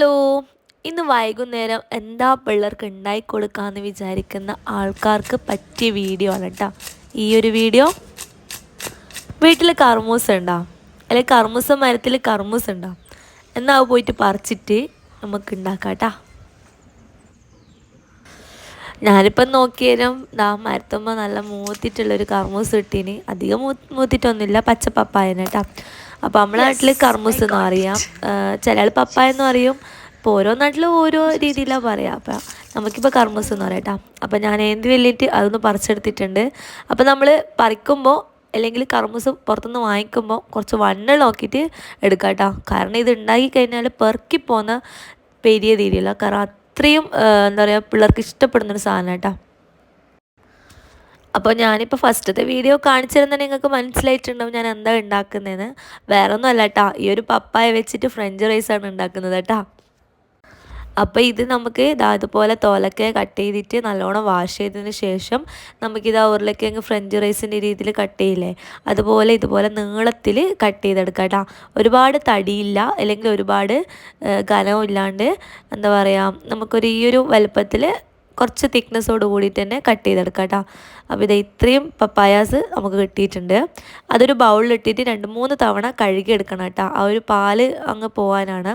Hello ഇന്ന് വൈകുന്നേരം എന്താ പിള്ളേർക്ക് ഉണ്ടാക്കി കൊടുക്കാമെന്ന് വിചാരിക്കുന്ന ആൾക്കാർക്ക് പറ്റിയ വീഡിയോ ആണ് കേട്ടോ ഈ ഒരു വീഡിയോ വീട്ടിൽ കർമൂസ ഉണ്ടോ. അല്ലെങ്കിൽ കർമൂസ മരത്തിൽ കർമൂസ ഉണ്ടോ. എന്നാൽ അത് പോയിട്ട് പറിച്ചിട്ട് നമുക്ക് ഉണ്ടാക്കാം കേട്ടോ ഞാനിപ്പം നോക്കിയാലും ദാ മരത്തുമ്പോൾ നല്ല മൂത്തിട്ടുള്ളൊരു കർമൂസ് കിട്ടീന് അധികം മൂത്തിട്ടൊന്നുമില്ല പച്ച പപ്പായന കേട്ടോ അപ്പോൾ നമ്മുടെ നാട്ടിൽ കർമ്മൂസ് എന്ന് അറിയാം ചില ആൾ പപ്പ എന്ന് പറയും. ഇപ്പൊ ഓരോ നാട്ടിലും ഓരോ രീതിയിലാണ് പറയാ. അപ്പം നമുക്കിപ്പോൾ കർമ്മൂസ് എന്ന് പറയാം കേട്ടോ അപ്പോൾ ഞാൻ എന്ത് വെല്ലിട്ട് അതൊന്ന് പറിച്ചെടുത്തിട്ടുണ്ട്. അപ്പോൾ നമ്മൾ പറിക്കുമ്പോൾ അല്ലെങ്കിൽ കർമ്മൂസ് പുറത്തുനിന്ന് വാങ്ങിക്കുമ്പോൾ കുറച്ച് വണ്ണ നോക്കിയിട്ട് എടുക്കാം കേട്ടോ കാരണം ഇത് ഉണ്ടാക്കി കഴിഞ്ഞാൽ പെറുക്കി പോകുന്ന പെരിയ രീതിയില്ല. കാരണം അത്രയും എന്താ പറയുക പിള്ളേർക്ക് ഇഷ്ടപ്പെടുന്നൊരു സാധനം കേട്ടോ അപ്പോൾ ഞാനിപ്പോൾ ഫസ്റ്റത്തെ വീഡിയോ കാണിച്ചിരുന്ന നിങ്ങൾക്ക് മനസ്സിലായിട്ടുണ്ടാവും ഞാൻ എന്താ ഉണ്ടാക്കുന്നതെന്ന് വേറെ ഒന്നും അല്ല കേട്ടോ ഈ ഒരു പപ്പായ വെച്ചിട്ട് ഫ്രഞ്ച് റൈസാണ് ഉണ്ടാക്കുന്നത് കേട്ടോ അപ്പോൾ ഇത് നമുക്ക് ഇതാ ഇതുപോലെ തോലൊക്കെ കട്ട് ചെയ്തിട്ട് നല്ലോണം വാഷ് ചെയ്തതിന് ശേഷം നമുക്കിത് ഉരുളക്കിഴങ്ങ് ഫ്രഞ്ച് റൈസിന്റെ രീതിയിൽ കട്ട് ചെയ്യില്ലേ? അതുപോലെ ഇതുപോലെ നീളത്തിൽ കട്ട് ചെയ്തെടുക്കാം കേട്ടോ ഒരുപാട് തടിയില്ല അല്ലെങ്കിൽ ഒരുപാട് ഘനവും ഇല്ലാണ്ട് എന്താ പറയുക നമുക്കൊരു ഈ ഒരു വലുപ്പത്തിൽ കുറച്ച് തിക്നെസ്സോട് കൂടിയിട്ട് തന്നെ കട്ട് ചെയ്തെടുക്കാം കേട്ടോ. അപ്പോൾ ഇത് ഇത്രയും പപ്പായാസ് നമുക്ക് കിട്ടിയിട്ടുണ്ട്. അതൊരു ബൗളിലിട്ടിട്ട് രണ്ട് മൂന്ന് തവണ കഴുകി എടുക്കണം കേട്ടോ. ആ ഒരു പാൽ അങ്ങ് പോകാനാണ്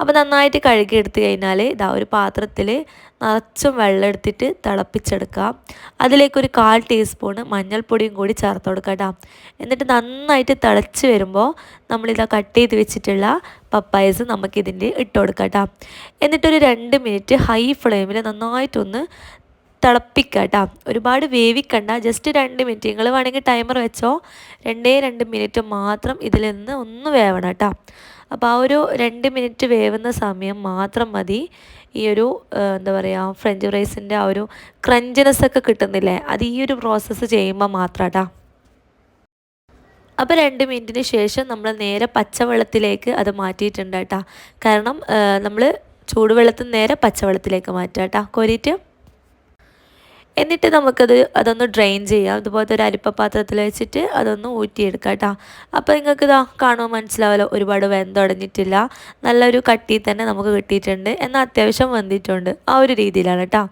അപ്പോൾ നന്നായിട്ട് കഴുകി എടുത്തു കഴിഞ്ഞാൽ ഇതാ ഒരു പാത്രത്തിൽ നിറച്ചും വെള്ളം എടുത്തിട്ട് തിളപ്പിച്ചെടുക്കാം. അതിലേക്കൊരു കാൽ ടീസ്പൂണ് മഞ്ഞൾപ്പൊടിയും കൂടി ചേർത്ത് കൊടുക്കാം എന്നിട്ട് നന്നായിട്ട് തിളച്ച് വരുമ്പോൾ നമ്മളിതാ കട്ട് ചെയ്ത് വെച്ചിട്ടുള്ള പപ്പായസ് നമുക്കിതിന്റെ ഇട്ട് കൊടുക്കാം എന്നിട്ടൊരു രണ്ട് മിനിറ്റ് ഹൈ ഫ്ലെയിമിൽ നന്നായിട്ടൊന്ന് തിളപ്പിക്കുക ഒരുപാട് വേവിക്കണ്ട ജസ്റ്റ് രണ്ട് മിനിറ്റ്. നിങ്ങൾ വേണമെങ്കിൽ ടൈമർ വെച്ചോ. രണ്ടേ രണ്ട് മിനിറ്റ് മാത്രം ഇതിൽ നിന്ന് ഒന്ന് വേവണം കേട്ടോ അപ്പോൾ ആ ഒരു രണ്ട് മിനിറ്റ് വേവുന്ന സമയം മാത്രം മതി. ഈ ഒരു എന്താ പറയുക ഫ്രഞ്ച് ഫ്രൈസിന്റെ ആ ഒരു ക്രഞ്ചിനെസ് ഒക്കെ കിട്ടുന്നില്ലേ? അത് ഈ ഒരു പ്രോസസ്സ് ചെയ്യുമ്പോൾ മാത്രം അപ്പോൾ രണ്ട് മിനിറ്റിന് ശേഷം നമ്മൾ നേരെ പച്ചവെള്ളത്തിലേക്ക് അത് മാറ്റിയിട്ടുണ്ട് കേട്ടോ. കാരണം നമ്മൾ ചൂടുവെള്ളത്തിൽ നേരെ പച്ചവെള്ളത്തിലേക്ക് മാറ്റാം കേട്ടോ കോരിയിട്ട്. എന്നിട്ട് നമുക്കത് അതൊന്ന് ഡ്രെയിൻ ചെയ്യാം. ഇതുപോലത്തെ ഒരു അരിപ്പ പാത്രത്തിൽ വെച്ചിട്ട് അതൊന്ന് ഊറ്റിയെടുക്കാം കേട്ടോ. അപ്പോൾ നിങ്ങൾക്ക് ഇതാ കാണുമ്പോൾ മനസ്സിലാവല്ലോ ഒരുപാട് വെന്തുടഞ്ഞിട്ടില്ല നല്ലൊരു കട്ടി തന്നെ നമുക്ക് കിട്ടിയിട്ടുണ്ട്. എന്നാൽ അത്യാവശ്യം വെന്തിട്ടുണ്ട്. ആ ഒരു രീതിയിലാണ് കേട്ടോ.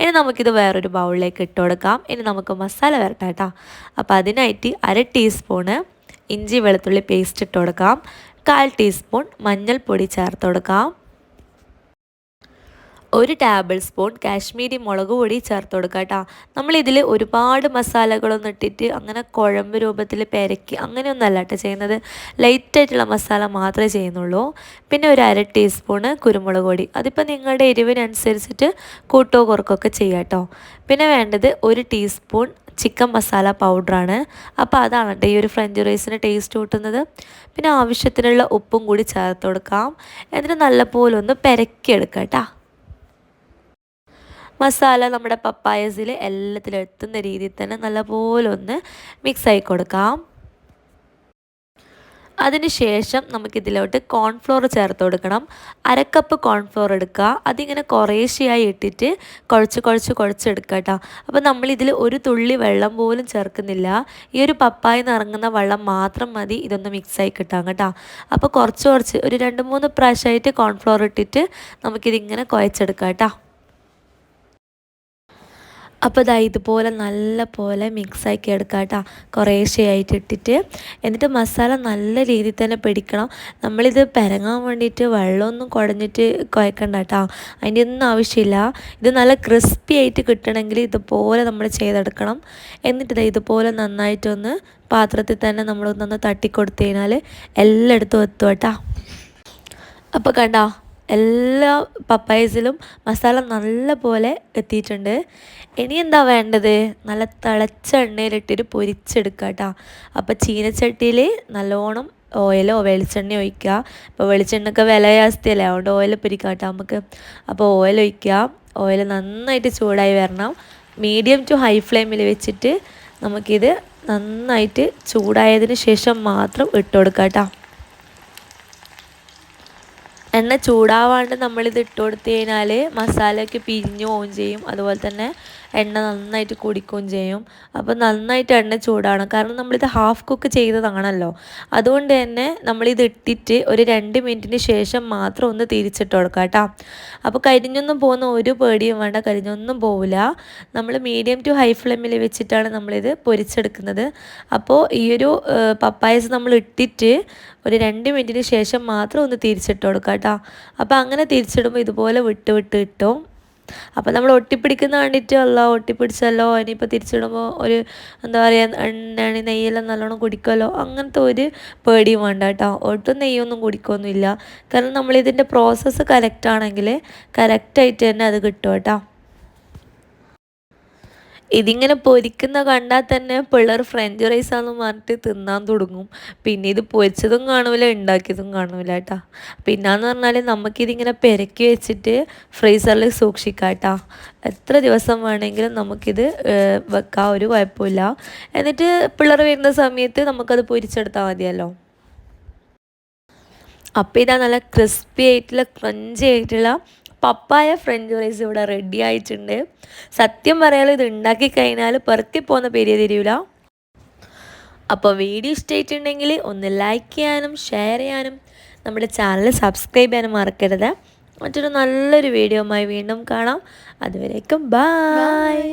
ഇനി നമുക്കിത് വേറൊരു ബൗളിലേക്ക് ഇട്ട് കൊടുക്കാം. ഇനി നമുക്ക് മസാല വരട്ടെ കേട്ടോ. അപ്പോൾ അതിനായിട്ട് അര ടീസ്പൂണ് ഇഞ്ചി വെളുത്തുള്ളി പേസ്റ്റ് ഇട്ട് കൊടുക്കാം. കാൽ ടീസ്പൂൺ മഞ്ഞൾപ്പൊടി ചേർത്ത് കൊടുക്കാം. ഒരു ടേബിൾ സ്പൂൺ കാശ്മീരി മുളക് പൊടി ചേർത്ത് കൊടുക്കുക കേട്ടോ നമ്മളിതിൽ ഒരുപാട് മസാലകളൊന്നും ഇട്ടിട്ട് അങ്ങനെ കുഴമ്പ് രൂപത്തിൽ പെരക്കി അങ്ങനെയൊന്നല്ല കേട്ടോ ചെയ്യുന്നത്. ലൈറ്റായിട്ടുള്ള മസാല മാത്രമേ ചെയ്യുന്നുള്ളൂ. പിന്നെ ഒരു അര ടീസ്പൂണ് കുരുമുളക് പൊടി. അതിപ്പോൾ നിങ്ങളുടെ എരിവിനനുസരിച്ചിട്ട് കൂട്ടോ കുറക്കൊക്കെ ചെയ്യാം കേട്ടോ പിന്നെ വേണ്ടത് ഒരു ടീസ്പൂൺ ചിക്കൻ മസാല പൗഡറാണ് അപ്പോൾ അതാണ് കേട്ടോ ഈ ഒരു ഫ്രഞ്ച് റൈസിന് ടേസ്റ്റ് കൂട്ടുന്നത്. പിന്നെ ആവശ്യത്തിനുള്ള ഉപ്പും കൂടി ചേർത്ത് കൊടുക്കാം. എന്നിട്ട് നല്ലപോലെ ഒന്ന് പെരക്കിയെടുക്കാം കേട്ടോ മസാല നമ്മുടെ പപ്പായസിൽ എല്ലാത്തിലും എത്തുന്ന രീതിയിൽ തന്നെ നല്ലപോലെ ഒന്ന് മിക്സ് ആയി കൊടുക്കാം. അതിനുശേഷം നമുക്കിതിലോട്ട് കോൺഫ്ലോർ ചേർത്ത് കൊടുക്കണം. അരക്കപ്പ് കോൺഫ്ലോർ എടുക്കുക. അതിങ്ങനെ കുറേശ്ശെയായി ഇട്ടിട്ട് കുഴച്ച് കുഴച്ച് കുഴച്ചെടുക്കുക കേട്ടോ. അപ്പോൾ നമ്മളിതിൽ ഒരു തുള്ളി വെള്ളം പോലും ചേർക്കുന്നില്ല. ഈ ഒരു പപ്പായി നിറങ്ങുന്ന വെള്ളം മാത്രം മതി. ഇതൊന്ന് മിക്സായി കിട്ടാം കേട്ടോ. അപ്പോൾ കുറച്ച് കുറച്ച് ഒരു രണ്ട് മൂന്ന് പ്രാവശ്യമായിട്ട് കോൺഫ്ലോർ ഇട്ടിട്ട് നമുക്കിതിങ്ങനെ കുഴച്ചെടുക്കാം കേട്ടോ. അപ്പോൾ ദാ ഇതുപോലെ നല്ല പോലെ മിക്സാക്കി എടുക്കാം കേട്ടോ കുറേശ്ശെയായിട്ട് ഇട്ടിട്ട്. എന്നിട്ട് മസാല നല്ല രീതിയിൽ തന്നെ പിടിക്കണം. നമ്മളിത് പെരങ്ങാൻ വേണ്ടിയിട്ട് വെള്ളമൊന്നും കുഴഞ്ഞിട്ട് കുഴക്കണ്ട കേട്ടോ അതിന്റെ ഒന്നും ആവശ്യമില്ല. ഇത് നല്ല ക്രിസ്പി ആയിട്ട് കിട്ടണമെങ്കിൽ ഇതുപോലെ നമ്മൾ ചെയ്തെടുക്കണം. എന്നിട്ട് ഇതുപോലെ നന്നായിട്ടൊന്ന് പാത്രത്തിൽ തന്നെ നമ്മളൊന്നൊന്ന് തട്ടിക്കൊടുത്തു കഴിഞ്ഞാൽ എല്ലായിടത്തും എത്തും കേട്ടോ. അപ്പോൾ കണ്ടോ എല്ലാ പപ്പായസിലും മസാല നല്ല പോലെ എത്തിയിട്ടുണ്ട്. ഇനി എന്താ വേണ്ടത്? നല്ല തിളച്ച എണ്ണയിലിട്ടിട്ട് പൊരിച്ചെടുക്കുക കേട്ടോ അപ്പോൾ ചീനച്ചട്ടിയിൽ നല്ലോണം ഓയിലോ വെളിച്ചെണ്ണ ഒഴിക്കുക. അപ്പോൾ വെളിച്ചെണ്ണയൊക്കെ വില ജാസ്തിയല്ലേ? അതുകൊണ്ട് ഓയിൽ പൊരിക്കാം കേട്ടോ നമുക്ക്. അപ്പോൾ ഓയിൽ ഒഴിക്കുക. ഓയിൽ നന്നായിട്ട് ചൂടായി വരണം. മീഡിയം ടു ഹൈ ഫ്ലെയിമിൽ വെച്ചിട്ട് നമുക്കിത് നന്നായിട്ട് ചൂടായതിന് ശേഷം മാത്രം ഇട്ട് കൊടുക്കാം കേട്ടോ എണ്ണ ചൂടാവാണ്ട് നമ്മളിത് ഇട്ട് കൊടുത്തു കഴിഞ്ഞാൽ മസാലയൊക്കെ പിരിഞ്ഞു പോവുകയും ചെയ്യും. അതുപോലെ തന്നെ എണ്ണ നന്നായിട്ട് കുടിക്കുകയും ചെയ്യും. അപ്പോൾ നന്നായിട്ട് എണ്ണ ചൂടാണ് കാരണം നമ്മളിത് ഹാഫ് കുക്ക് ചെയ്തതാണല്ലോ. അതുകൊണ്ട് തന്നെ നമ്മളിത് ഇട്ടിട്ട് ഒരു രണ്ട് മിനിറ്റിന് ശേഷം മാത്രം ഒന്ന് തിരിച്ചിട്ട് കൊടുക്കാം കേട്ടോ. അപ്പോൾ കരിഞ്ഞൊന്നും പോകുന്ന ഒരു പേടിയും വേണ്ട. കരിഞ്ഞൊന്നും പോവില്ല. നമ്മൾ മീഡിയം ടു ഹൈ ഫ്ലെയിമിൽ വെച്ചിട്ടാണ് നമ്മളിത് പൊരിച്ചെടുക്കുന്നത്. അപ്പോൾ ഈ ഒരു പപ്പായസ് നമ്മൾ ഇട്ടിട്ട് ഒരു രണ്ട് മിനിറ്റിന് ശേഷം മാത്രം ഒന്ന് തിരിച്ചിട്ട് കൊടുക്കുക കേട്ടോ. അപ്പോൾ അങ്ങനെ തിരിച്ചിടുമ്പോൾ ഇതുപോലെ വിട്ട് വിട്ട് കിട്ടും. അപ്പോൾ നമ്മൾ ഒട്ടിപ്പിടിക്കുന്ന അല്ല ഒട്ടിപ്പിടിച്ചല്ലോ? ഇനിയിപ്പോൾ തിരിച്ചിടുമ്പോൾ ഒരു എന്താ പറയുക എണ്ണ നെയ്യെല്ലാം നല്ലോണം കുടിക്കുമല്ലോ? അങ്ങനത്തെ ഒരു പേടിയും വേണ്ട കേട്ടോ. ഒട്ടും നെയ്യൊന്നും കുടിക്കൊന്നുമില്ല കാരണം നമ്മളിതിന്റെ പ്രോസസ്സ് കറക്റ്റ് ആണെങ്കിൽ കറക്റ്റായിട്ട് തന്നെ അത് കിട്ടും കേട്ടോ. ഇതിങ്ങനെ പൊരിക്കുന്ന കണ്ടാൽ തന്നെ പിള്ളേർ ഫ്രഞ്ച് റൈസ് റൈസാന്ന് പറഞ്ഞിട്ട് തിന്നാൻ തുടങ്ങും. പിന്നെ ഇത് പൊരിച്ചതും കാണൂല ഉണ്ടാക്കിയതും കാണൂല കേട്ടോ. പിന്നെന്ന് പറഞ്ഞാൽ നമുക്കിതിങ്ങനെ പെരക്കി വെച്ചിട്ട് ഫ്രീസറിൽ സൂക്ഷിക്കാം കേട്ടോ. എത്ര ദിവസം വേണമെങ്കിലും നമുക്കിത് വെക്കാം ഒരു കുഴപ്പമില്ല. എന്നിട്ട് പിള്ളേർ വരുന്ന സമയത്ത് നമുക്കത് പൊരിച്ചെടുത്താൽ മതിയല്ലോ. അപ്പോൾ ഇതാ നല്ല ക്രിസ്പി ആയിട്ടുള്ള ക്രഞ്ചി ആയിട്ടുള്ള പപ്പായ ഫ്രഞ്ച് ഫ്രൈസ് ഇവിടെ റെഡി ആയിട്ടുണ്ട്. സത്യം പറയാലോ ഇത് ഉണ്ടാക്കി കഴിഞ്ഞാൽ പെറുക്കി പോകുന്ന പേര് തിരിയൂല അപ്പോൾ വീഡിയോ ഇഷ്ടമായിട്ടുണ്ടെങ്കിൽ ഒന്ന് ലൈക്ക് ചെയ്യാനും ഷെയർ ചെയ്യാനും നമ്മുടെ ചാനൽ സബ്സ്ക്രൈബ് ചെയ്യാനും മറക്കരുത്. മറ്റൊരു നല്ലൊരു വീഡിയോയുമായി വീണ്ടും കാണാം. അതുവരേക്കും ബായ്